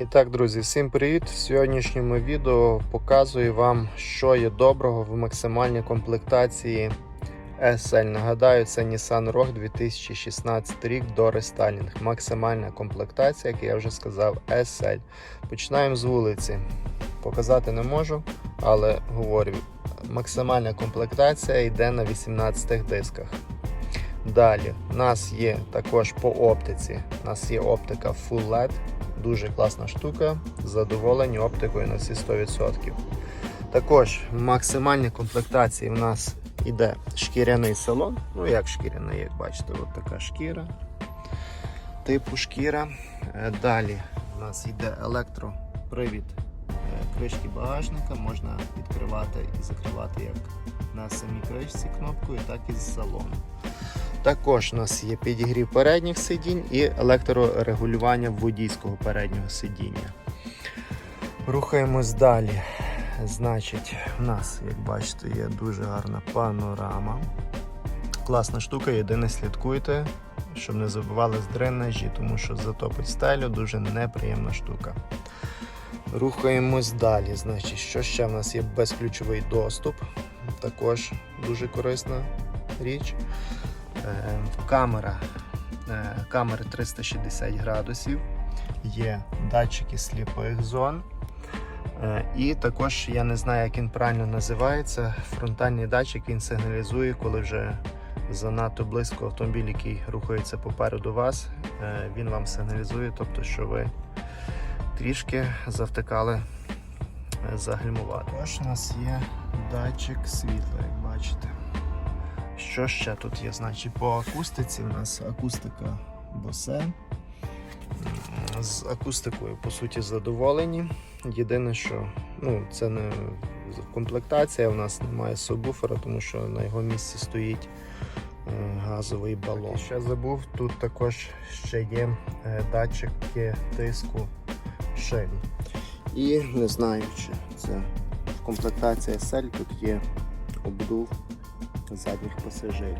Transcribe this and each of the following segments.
І так, друзі, всім привіт! В сьогоднішньому відео показую вам, що є доброго в максимальній комплектації SL. Нагадаю, це Nissan Rogue 2016 рік до рестайлінг. Максимальна комплектація, як я вже сказав, SL. Починаємо з вулиці. Показати не можу, але говорю, максимальна комплектація йде на 18 дисках. Далі, у нас є також по оптиці. У нас є оптика Full LED. Дуже класна штука. Задоволені оптикою на всі 100%. Також в максимальній комплектації в нас іде шкіряний салон. Ну, як шкіряний, як бачите, от така шкіра. Типу шкіра. Е, Далі у нас йде електропривід кришки багажника. Можна відкривати і закривати як на самій кришці кнопкою, так і з салону. Також у нас є підігрів передніх сидінь і електрорегулювання водійського переднього сидіння. Рухаємось далі. Значить, у нас, як бачите, є дуже гарна панорама. Класна штука, єдине слідкуйте, щоб не забували з дренажі, тому що затопить стелю, дуже неприємна штука. Рухаємось далі. Значить, що ще в нас є безключовий доступ. Також дуже корисна річ. Е, Камера. е, Камери 360 градусів. Є датчики сліпих зон. Е, І також я не знаю, як він правильно називається. Фронтальний датчик він сигналізує, коли вже занадто близько автомобіль, який рухається попереду вас. Він вам сигналізує, тобто, що ви трішки завтикали е, загальмувати. Також у нас є датчик світла, як бачите. Що ще тут є? Значить, по акустиці у нас акустика Bose. З акустикою, по суті, задоволені. Єдине, що ну, це не комплектація, у нас немає субвуфера, тому що на його місці стоїть е, газовий балон. Ще забув, тут також ще є е, датчики тиску шин. І не знаю, чи це в комплектації SL тут є обдув задніх пасажирів.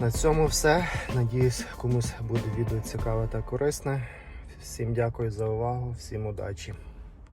На цьому все. Надіюсь, комусь буде відео цікаве та корисне. Всім дякую за увагу, всім удачі!